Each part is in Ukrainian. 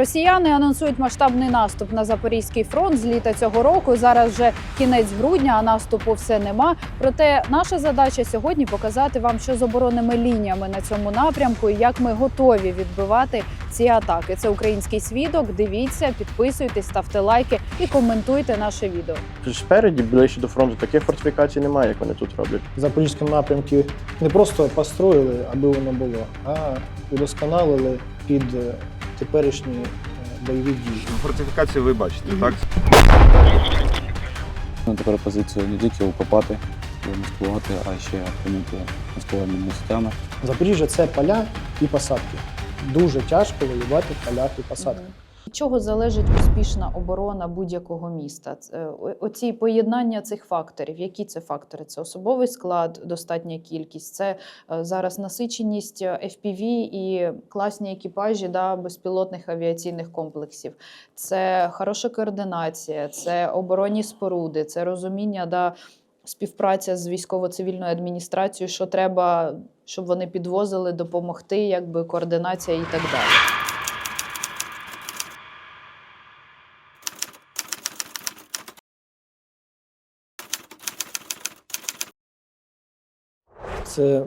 Росіяни анонсують масштабний наступ на запорізький фронт з літа цього року. Зараз вже кінець грудня, а наступу все нема. Проте наша задача сьогодні показати вам, що з оборонними лініями на цьому напрямку і як ми готові відбивати ці атаки. Це український свідок. Дивіться, підписуйтесь, ставте лайки і коментуйте наше відео. Спереді, ближче до фронту, таких фортифікацій немає, як вони тут роблять. В Запорізькому напрямку не просто построїли, аби воно було, а удосконалили під е, теперішні е, бойові дії. Фортифікацію ви бачите, так? Ну, тепер позицію не тільки окопати, маскувати, а ще опинити маскувальними сетями. Запоріжжя це поля і посадки. Дуже тяжко воювати в полях і посадках. Від чого залежить успішна оборона будь-якого міста? Оці поєднання цих факторів. Які це фактори? Це особовий склад, достатня кількість, це е, зараз насиченість е, FPV і класні екіпажі да, безпілотних авіаційних комплексів. Це хороша координація, це оборонні споруди, це розуміння да, співпраця з військово-цивільною адміністрацією, що треба, щоб вони підвозили, допомогти, якби координація і так далі. Це е,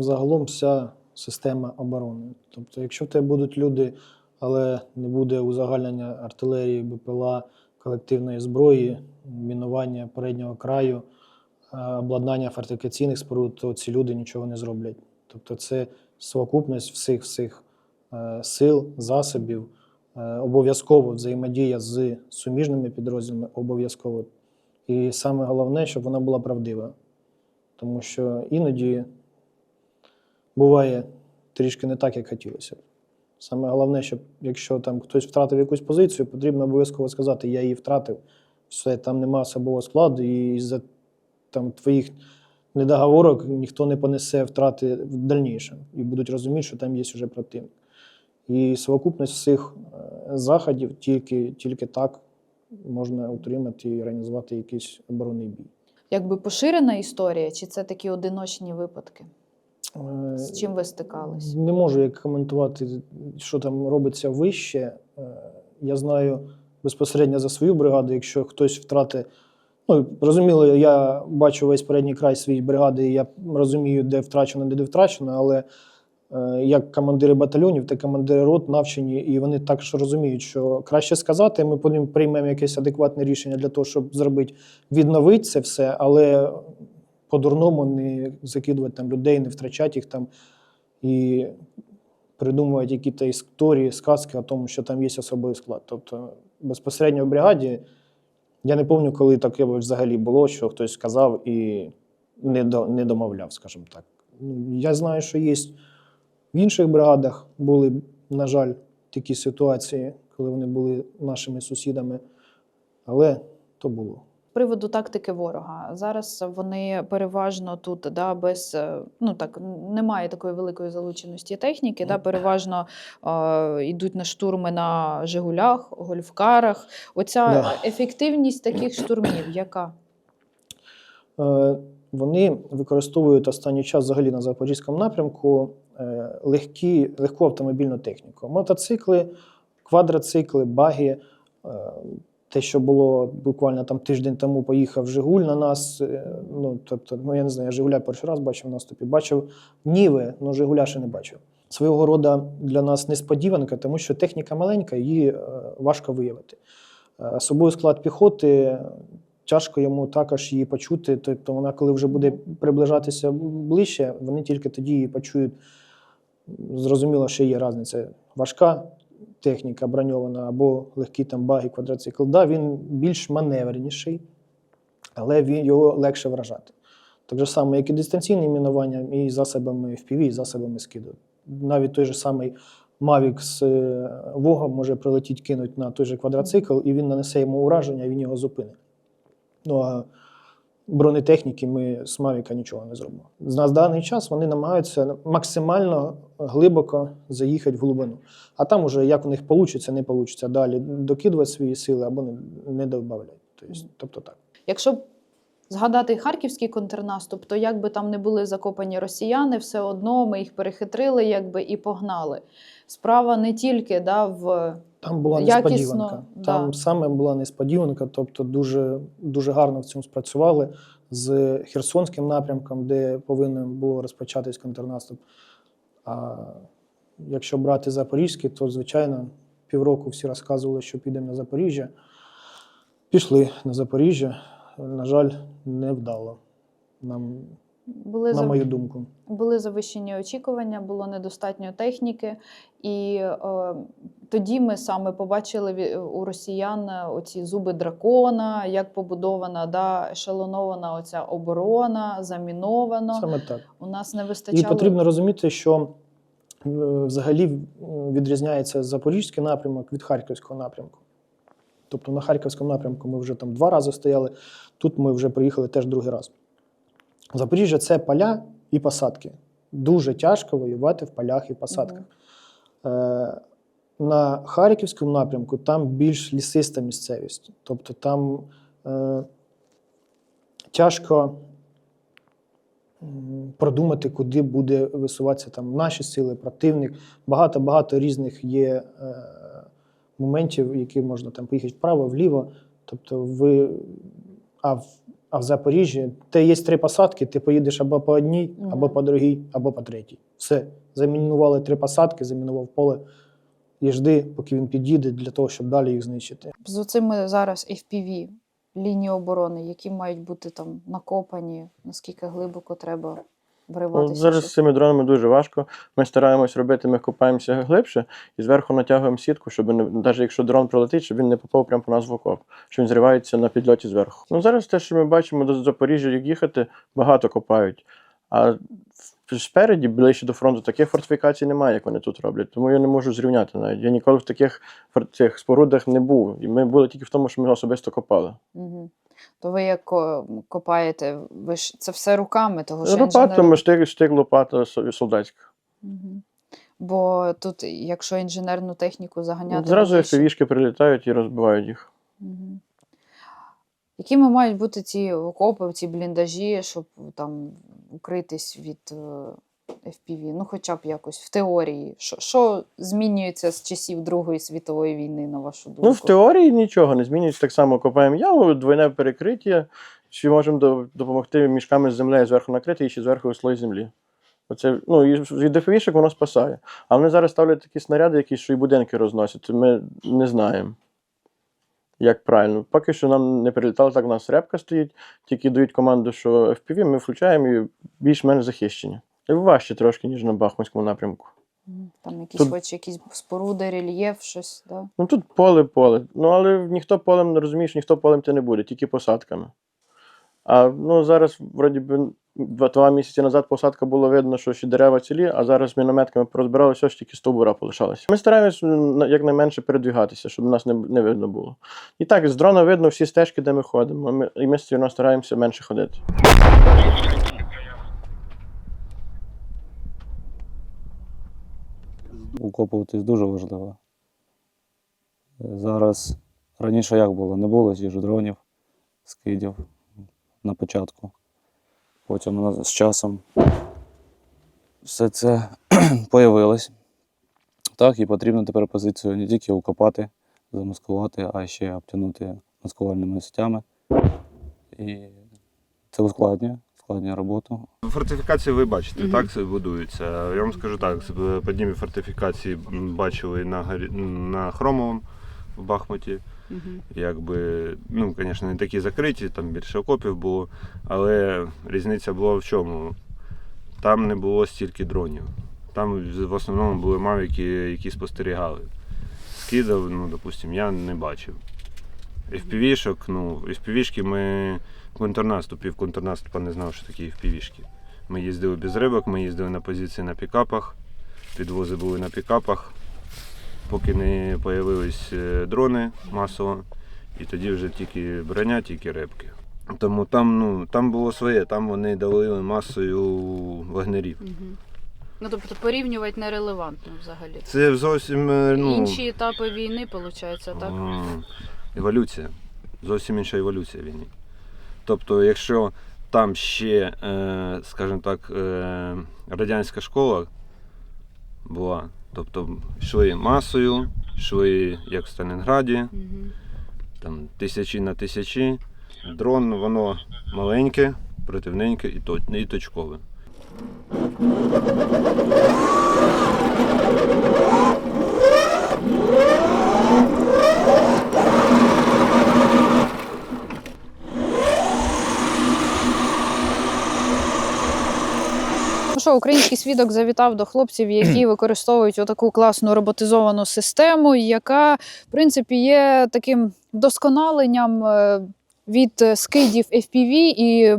загалом вся система оборони. Тобто, якщо в тебе будуть люди, але не буде узагальнення артилерії, БПЛА, колективної зброї, мінування переднього краю, е, обладнання фортифікаційних споруд, то ці люди нічого не зроблять. Тобто, це совокупність всіх всіх е, сил, засобів, обов'язково взаємодія з суміжними підрозділами, обов'язково. І саме головне, щоб вона була правдива. Тому що іноді буває трішки не так, як хотілося. Саме головне, щоб якщо там хтось втратив якусь позицію, потрібно обов'язково сказати, я її втратив, все, там нема особового складу, і за там, твоїх недоговорок ніхто не понесе втрати в дальнішому. І будуть розуміти, що там є вже противник. І совокупність всіх е, заходів тільки, тільки так можна утримати і організувати якийсь оборонний бій. Якби поширена історія, чи це такі одиночні випадки? Е, З чим ви стикались? Не можу як коментувати, що там робиться вище. Е, Я знаю безпосередньо за свою бригаду, якщо хтось втратить. Ну, розуміло, я бачу весь передній край своєї бригади, і я розумію, де втрачено, де не втрачено, але е, як командири батальйонів та командири рот навчені, і вони також розуміють, що краще сказати, ми потім приймемо якесь адекватне рішення для того, щоб зробити, відновити це все, але по-дурному не закидувати там людей, не втрачати їх там і придумувати якісь історії, сказки о тому, що там є особовий склад. Тобто безпосередньо в бригаді я не пам'ятаю, коли таке взагалі було, що хтось сказав і не домовляв, скажімо так. Ну, Я знаю, що є в інших бригадах були, на жаль, такі ситуації, коли вони були нашими сусідами, але то було. З приводу тактики ворога. Зараз вони переважно тут, да, без е, ну так немає такої великої залученості техніки. Да, переважно е, йдуть на штурми на Жигулях, гольфкарах. Оця Да. ефективність таких штурмів, яка? Е, Вони використовують останній час взагалі на запорізькому напрямку легкі, легку автомобільну техніку. Мотоцикли, квадроцикли, баги. Е, Те, що було буквально там тиждень тому, поїхав Жигуль на нас. е, Ну, тобто, ну я не знаю, я Жигуля перший раз бачив в наступі. Бачив Ніви, але Жигуля ще не бачив. Свого роду для нас несподіванка, тому що техніка маленька, її е, важко виявити. Е, Особовий склад піхоти тяжко йому також її почути. Тобто вона, коли вже буде приближатися ближче, вони тільки тоді її почують. Зрозуміло, що є різниця. Важка техніка броньована або легкі там баги, квадроцикл. Да, він більш маневреніший, але він, його легше вражати. Так же само, як і дистанційне мінування, і засобами FPV, і засобами скиду. Навіть той же самий Mavic з е, Вогом може прилетіти, кинуть на той же квадроцикл, і він нанесе йому ураження, і він його зупинить. Ну а бронетехніки ми з Мавіка нічого не зробимо. На даний час вони намагаються максимально глибоко заїхати в глибину. А там уже як у них вийде, не вийде. Далі докидувати свої сили або не, не додавати. Тобто, тобто так. Якщо згадати харківський контрнаступ, то як би там не були закопані росіяни, все одно ми їх перехитрили якби, і погнали. Справа не тільки да, в Там була Якісно, несподіванка. да. Там саме була несподіванка, тобто дуже, дуже гарно в цьому спрацювали з Херсонським напрямком, де повинен було розпочатись контрнаступ. А якщо брати Запорізький, то звичайно півроку всі розказували, що підемо на Запоріжжя. Пішли на Запоріжжя. На жаль, не вдало. Нам, Були на мою думку. Були завищені очікування, було недостатньо техніки, і е, тоді ми саме побачили у росіян е, оці зуби дракона, як побудована да, ешелонована оця оборона, заміновано. Саме так. У нас не І потрібно розуміти, що взагалі відрізняється запорізький напрямок від харківського напрямку. Тобто на харківському напрямку ми вже там два рази стояли, тут ми вже приїхали теж другий раз. Запоріжжя це поля і посадки. Дуже тяжко воювати в полях і посадках. Е, на Харківському напрямку там більш лісиста місцевість. Тобто там е, тяжко продумати, куди буде висуватися там наші сили, противник. Багато-багато різних є е, моментів, які можна там поїхати вправо, вліво. Тобто, ви, а, в, а в Запоріжжі те є три посадки, ти поїдеш або по одній, або по другій, або по третій. Все. Замінували три посадки, замінував поле. І жди, поки він під'їде для того, щоб далі їх знищити. З цими зараз FPV лінії оборони, які мають бути там накопані, наскільки глибоко треба Ну, вриватися. зараз з цими дронами дуже важко. Ми стараємось робити, ми копаємося глибше і зверху натягуємо сітку, щоб не, навіть якщо дрон прилетить, щоб він не попав прямо по нас в окоп, що він зривається на підльоті зверху. Ну зараз те, що ми бачимо до Запоріжжя, як їхати, багато копають. А в- спереді, ближче до фронту, таких фортифікацій немає, як вони тут роблять. Тому я не можу зрівняти навіть. Я ніколи в таких цих спорудах не був. І ми були тільки в тому, що ми особисто копали. Мгм. То ви як копаєте, ви ж це все руками, того що Лопатами, штик, штик, лопата солдатська. Мгм. Бо тут, якщо інженерну техніку заганяти. Зразу FPV-шки прилітають і розбивають їх. Мгм. Якими мають бути ці окопи, ці бліндажі, щоб там укритись від е, FPV? Ну, хоча б якось в теорії. Що, що змінюється з часів Другої світової війни, на вашу думку? Ну, в теорії нічого не змінюється. Так само копаємо яму, двойне перекриття, чи можемо до- допомогти мішками з землею зверху накрити і ще зверху слой землі. Оце, ну, і від FPV-шок воно спасає. А вони зараз ставлять такі снаряди, які що і будинки розносять. Ми не знаємо, як правильно. Поки що нам не прилітало, так у нас репка стоїть, тільки дають команду, що FPV, ми включаємо і більш-менш захищені. І важче трошки, ніж на Бахмутському напрямку. Там якісь Тут- хоч якісь споруди, рельєф, щось, да? Ну тут поле, поле. Ну, але ніхто полем не розумієш, ніхто полем ти не буде, тільки посадками. А ну, зараз, вроді би, два, місяці назад посадка було видно, що ще дерева цілі, а зараз мінометками порозбирали все, ж тільки стовбура полишалися. Ми стараємось якнайменше передвігатися, щоб нас не, не видно було. І так, з дрона видно всі стежки, де ми ходимо. Ми, і ми одно стараємося менше ходити. Укопуватись дуже важливо. Зараз раніше як було? Не було ж дронів, скидів на початку. Потім на- з часом все це появилось. Так, і потрібно тепер позицію не тільки укопати, замаскувати, а ще обтягнути маскувальними сетями. І це ускладнює, ускладнює роботу. Фортифікації ви бачите, Мгм. так це будується. Я вам скажу так, подібні фортифікації бачили на, на Хромовому в Бахмуті. Мгм. Якби, ну, звісно, не такі закриті, там більше окопів було, але різниця була в чому? Там не було стільки дронів. Там в основному були мавіки, які спостерігали. Скидав, ну, допустим, я не бачив. FPV-шок, ну, FPV-шки ми в контрнаступа не знав, що такі FPV-шки. Ми їздили без рибок, ми їздили на позиції на пікапах, підвози були на пікапах, поки не з'явились дрони масово, і тоді вже тільки броня, тільки рибки. Тому там, ну, там було своє, там вони давили масою вагнерів. Ну, тобто порівнювати нерелевантно взагалі. Це зовсім е, ну, Інші етапи війни, виходить, так? еволюція. Зовсім інша еволюція війни. Тобто, якщо там ще, е, скажімо так, е, радянська школа була, Тобто йшли масою, йшли як в Сталінграді, там тисячі на тисячі. Дрон воно маленьке, противненьке і, і точкове. Що, український свідок завітав до хлопців, які використовують отаку класну роботизовану систему, яка, в принципі, є таким вдосконаленням е, від скидів FPV і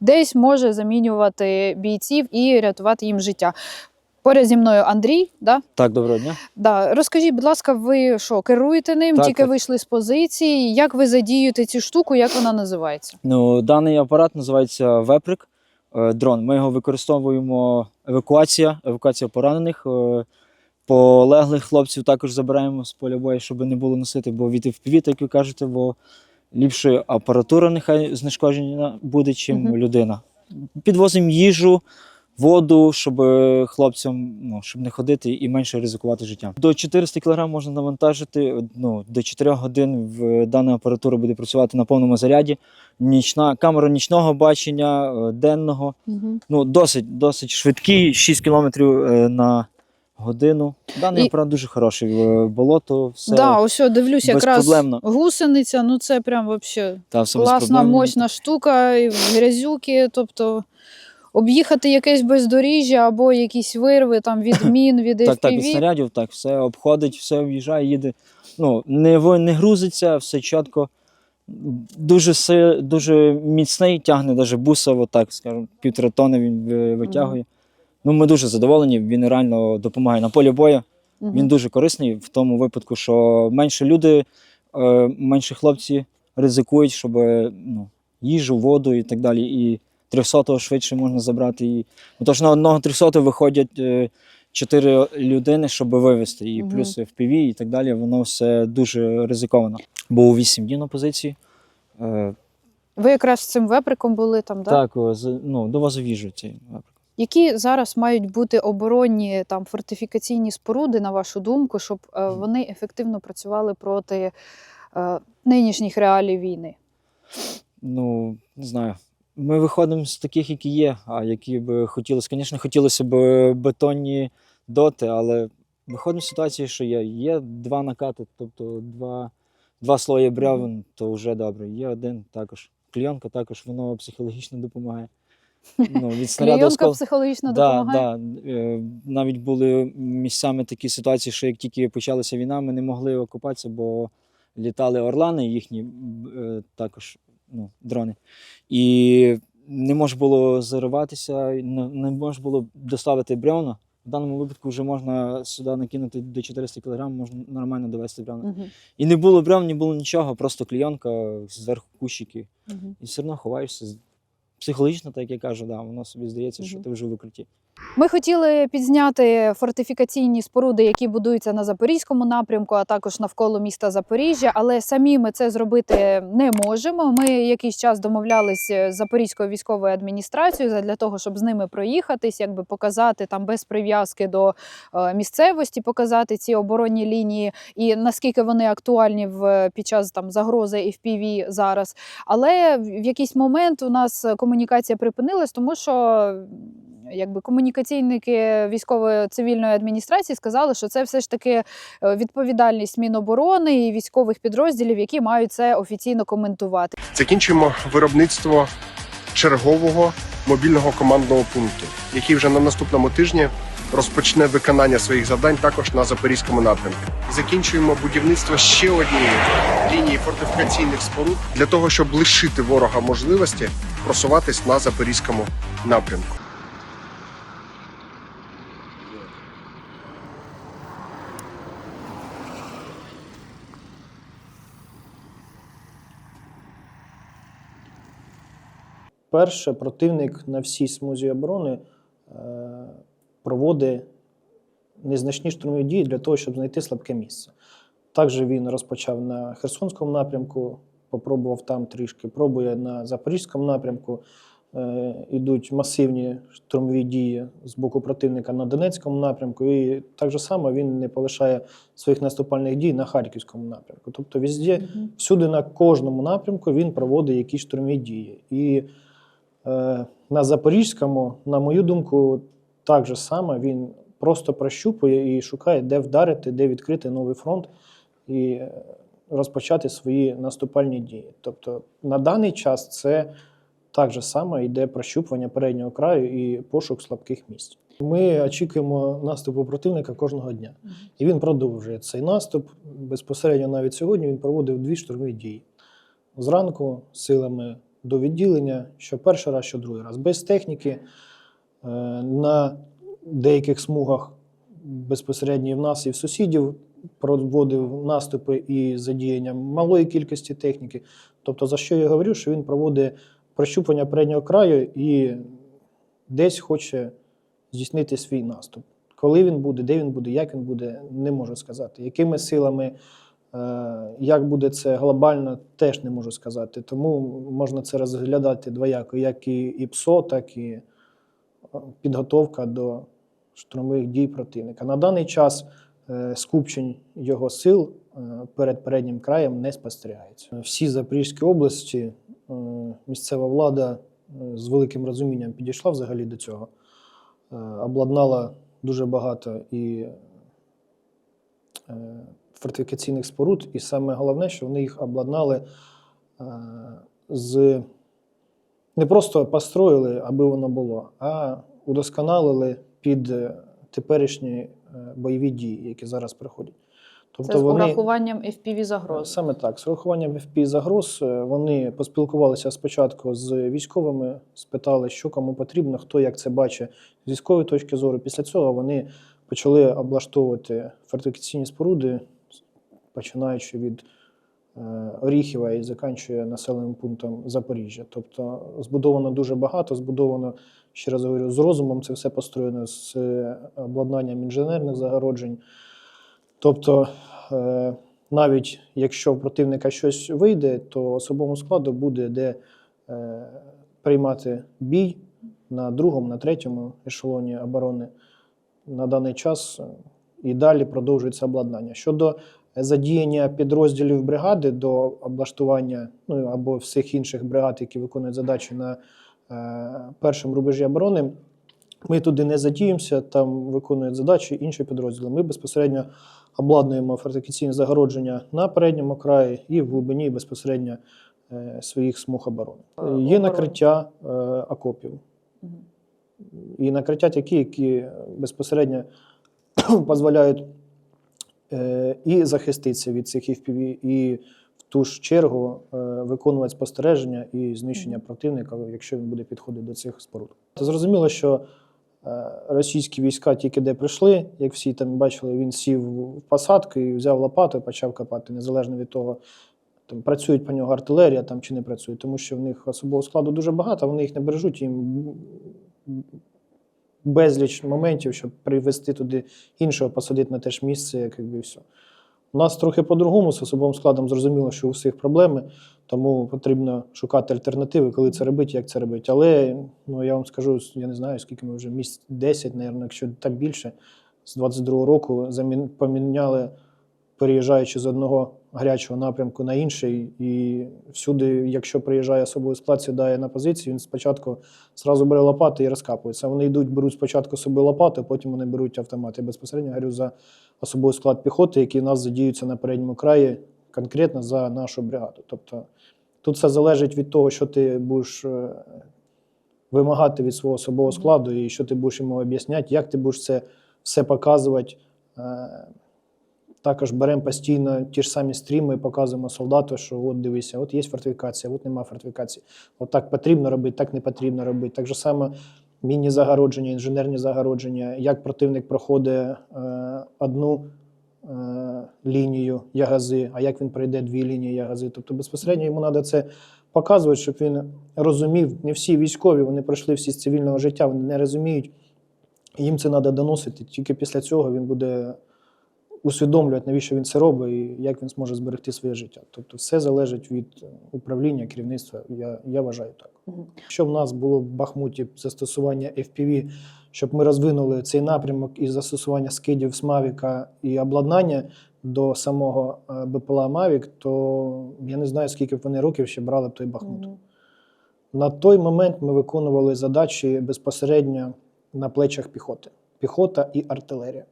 десь може замінювати бійців і рятувати їм життя. Поряд зі мною Андрій, да? Так, доброго дня. Да. Розкажіть, будь ласка, ви що, керуєте ним? Так, Тільки так. вийшли з позиції. Як ви задіюєте цю штуку? Як вона називається? Ну, даний апарат називається Веприк дрон. Ми його використовуємо евакуація, евакуація поранених. е, Полеглих хлопців також забираємо з поля бою, щоб не було носити, бо від FPV, так ви кажете, бо ліпше апаратура нехай знешкоджена буде, чим Мгм. людина. Підвозимо їжу, воду, щоб е, хлопцям ну, щоб не ходити і менше ризикувати життям. До 400 кг можна навантажити. Ну, до 4 годин в дана апаратура буде працювати на повному заряді. Нічна камера нічного бачення, е, денного. Угу. Ну, досить, досить швидкий, 6 км на годину. Даний І- апарат дуже хороший. В болото, все. Да, ось дивлюсь, якраз гусениця, ну це прям вообще та, все класна, мощна штука, і грязюки, тобто. Об'їхати якесь бездоріжжя або якісь вирви там від мін, від Так, так, від снарядів, так, все обходить, все в'їжджає, їде. Ну, не, не грузиться, все чітко. Дуже, си, дуже міцний, тягне навіть буса, отак, скажімо, півтора тони він ви- витягує. Ну, ми дуже задоволені, він реально допомагає на полі бою. Мгм. Він дуже корисний в тому випадку, що менше люди, е, менше хлопці ризикують, щоб ну, їжу, воду і так далі. І 300-го швидше можна забрати. Ну, тож на одного 300 виходять е, 4 людини, щоб вивезти. Мгм. плюс FPV і так далі, воно все дуже ризиковано. Був 8 днів на позиції. Е, Ви якраз з цим веприком були там, да? Так, з- ну, довозив їжу цей випадок. Які зараз мають бути оборонні там фортифікаційні споруди, на вашу думку, щоб е, вони ефективно працювали проти е, нинішніх реалій війни? Ну, не знаю. Ми виходимо з таких, які є, а які б хотілося. Звісно, хотілося б бетонні доти, але виходимо з ситуації, що є. Є два накати, тобто два, два слої бревен, то вже добре. Є один також. Клійонка також, воно психологічно допомагає. Ну, від снаряду Клейонка оскол- психологічно Да, допомагає? да. Е, Навіть були місцями такі ситуації, що як тільки почалася війна, ми не могли окупатися, бо літали орлани, їхні е, також ну, дрони. І не можна було зариватися, не, можна було доставити бревна. В даному випадку вже можна сюди накинути до 400 кг, можна нормально довести бревна. Мгм, І не було бревн, не було нічого, просто клійонка, зверху кущики. мгм. І все одно ховаєшся. Психологічно, так як я кажу, да, воно собі здається, що ти вже в укритті. Ми хотіли підзняти фортифікаційні споруди, які будуються на запорізькому напрямку, а також навколо міста Запоріжжя, але самі ми це зробити не можемо. Ми якийсь час домовлялися з Запорізькою військовою адміністрацією для того, щоб з ними проїхатись, якби показати там без прив'язки до е, місцевості, показати ці оборонні лінії і наскільки вони актуальні в під час там загрози FPV зараз. Але в якийсь момент у нас комунікація припинилась, тому що якби комунікаційники військової цивільної адміністрації сказали, що це все ж таки е, відповідальність Міноборони і військових підрозділів, які мають це офіційно коментувати. закінчуємо виробництво чергового мобільного командного пункту, який вже на наступному тижні розпочне виконання своїх завдань також на запорізькому напрямку. Закінчуємо будівництво ще однієї лінії фортифікаційних споруд для того, щоб лишити ворога можливості просуватись на запорізькому напрямку. Перше, противник на всій смузі оборони е, проводить незначні штурмові дії для того, щоб знайти слабке місце. Також він розпочав на Херсонському напрямку, попробував там трішки, пробує на Запорізькому напрямку. е, йдуть масивні штурмові дії з боку противника на Донецькому напрямку, і так же само він не полишає своїх наступальних дій на Харківському напрямку. Тобто, везде, Мгм. всюди на кожному напрямку він проводить якісь штурмові дії. І е, на Запорізькому, на мою думку, так же само він просто прощупує і шукає, де вдарити, де відкрити новий фронт і е, розпочати свої наступальні дії. Тобто на даний час це так же само йде прощупування переднього краю і пошук слабких місць. Ми очікуємо наступу противника кожного дня. І він продовжує цей наступ. Безпосередньо навіть сьогодні він проводив дві штурмові дії. Зранку силами до відділення, що перший раз, що другий раз. Без техніки е, на деяких смугах безпосередньо в нас, і в сусідів проводив наступи і задіяння малої кількості техніки. Тобто, за що я говорю, що він проводить прощупування переднього краю і десь хоче здійснити свій наступ. Коли він буде, де він буде, як він буде, не можу сказати. Якими силами, як буде це глобально, теж не можу сказати. Тому можна це розглядати двояко, як і, і ПСО, так і е, підготовка до штурмових дій противника. На даний час е, скупчень його сил е, перед переднім краєм не спостерігається. Всі Запорізькі області е, місцева влада е, з великим розумінням підійшла взагалі до цього. Е, Обладнала дуже багато і е, фортифікаційних споруд, і саме головне, що вони їх обладнали е, з не просто построїли, аби воно було, а удосконалили під е, теперішні е, бойові дії, які зараз проходять. Тобто Це з урахуванням FPV загроз. Саме так, з урахуванням FP загроз вони поспілкувалися спочатку з військовими, спитали, що кому потрібно, хто як це бачить з військової точки зору. Після цього вони почали облаштовувати фортифікаційні споруди, починаючи від е, Оріхіва і заканчує населеним пунктом Запоріжжя. Тобто збудовано дуже багато, збудовано, ще раз говорю, з розумом це все построєно з е, обладнанням інженерних загороджень. Тобто, е, навіть якщо в противника щось вийде, то особовому складу буде де приймати бій на другому, на третьому ешелоні оборони на даний час і далі продовжується обладнання. Щодо задіяння підрозділів бригади до облаштування ну, або всіх інших бригад, які виконують задачі на е, першому рубежі оборони, ми туди не задіємося, там виконують задачі інші підрозділи. Ми безпосередньо обладнуємо фортифікаційне загородження на передньому краї і в глибині безпосередньо е, своїх смуг оборони. Е, Є накриття е, окопів. І накриття такі, які безпосередньо дозволяють і захиститися від цих FPV, і в ту ж чергу е, виконувати спостереження і знищення противника, якщо він буде підходити до цих споруд. Зрозуміло, що е, російські війська тільки де прийшли, як всі там бачили, він сів в посадку і взяв лопату і почав копати, незалежно від того, там працюють по нього артилерія там чи не працює, тому що в них особового складу дуже багато, вони їх не бережуть, їм безліч моментів, щоб привезти туди іншого, посадити на те ж місце, як якби все. У нас трохи по-другому з особовим складом зрозуміло, що у всіх проблеми, тому потрібно шукати альтернативи, коли це робити, як це робити. Але ну, я вам скажу, я не знаю, скільки ми вже місць 10, мабуть, якщо так більше, з 22-го року замін... поміняли, переїжджаючи з одного гарячого напрямку на інший. І всюди, якщо приїжджає особовий склад, сідає на позицію, він спочатку зразу бере лопати і розкапується. Вони йдуть, беруть спочатку собі лопати, а потім вони беруть автомат. Я безпосередньо говорю за особовий склад піхоти, який у нас задіються на передньому краї конкретно за нашу бригаду. Тобто тут все залежить від того, що ти будеш е, вимагати від свого особового складу і що ти будеш йому об'ясняти, як ти будеш це все показувати. Також беремо постійно ті ж самі стріми, показуємо солдату, що от дивися, от є фортифікація, от нема фортифікації. От так потрібно робити, так не потрібно робити. Так же само мінні загородження, інженерні загородження, як противник проходить е, одну е, лінію ягази, а як він пройде дві лінії ягази. Тобто безпосередньо йому треба це показувати, щоб він розумів. Не всі військові, вони пройшли всі з цивільного життя, вони не розуміють. Їм це треба доносити. Тільки після цього він буде усвідомлювати, навіщо він це робить і як він зможе зберегти своє життя. Тобто, все залежить від е, управління, керівництва. Я, я вважаю так. Якщо в нас було в Бахмуті застосування FPV, щоб ми розвинули цей напрямок і застосування скидів з Мавіка і обладнання до самого е, БПЛА Мавік, то я не знаю, скільки б вони років ще брали б той Бахмут. На той момент ми виконували задачі безпосередньо на плечах піхоти. Піхота і артилерія.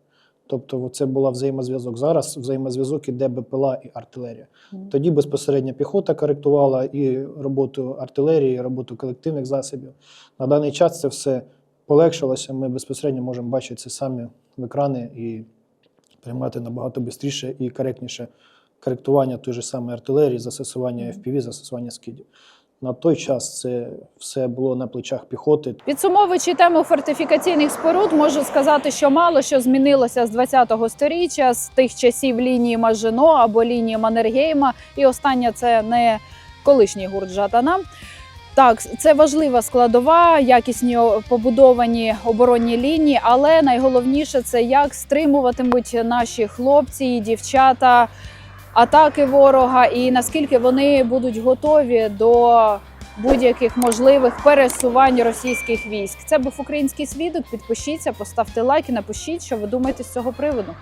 Тобто, це була взаємозв'язок. Зараз взаємозв'язок іде БПЛА і артилерія. Тоді безпосередньо піхота коректувала і роботу артилерії, і роботу колективних засобів. На даний час це все полегшилося. Ми безпосередньо можемо бачити це самі в екрани і приймати набагато швидше і коректніше коректування тої ж самої артилерії, застосування FPV, застосування скидів. На той час це все було на плечах піхоти. Підсумовуючи тему фортифікаційних споруд, можу сказати, що мало що змінилося з 20-го сторіччя, з тих часів лінії Мажино або лінії Маннергейма. І остання це не колишній гурт Жатана. Так, це важлива складова, якісні побудовані оборонні лінії, але найголовніше це як стримуватимуть наші хлопці і дівчата атаки ворога, і наскільки вони будуть готові до будь-яких можливих пересувань російських військ. Це був український свідок. Підпишіться, поставте лайк і напишіть, що ви думаєте з цього приводу.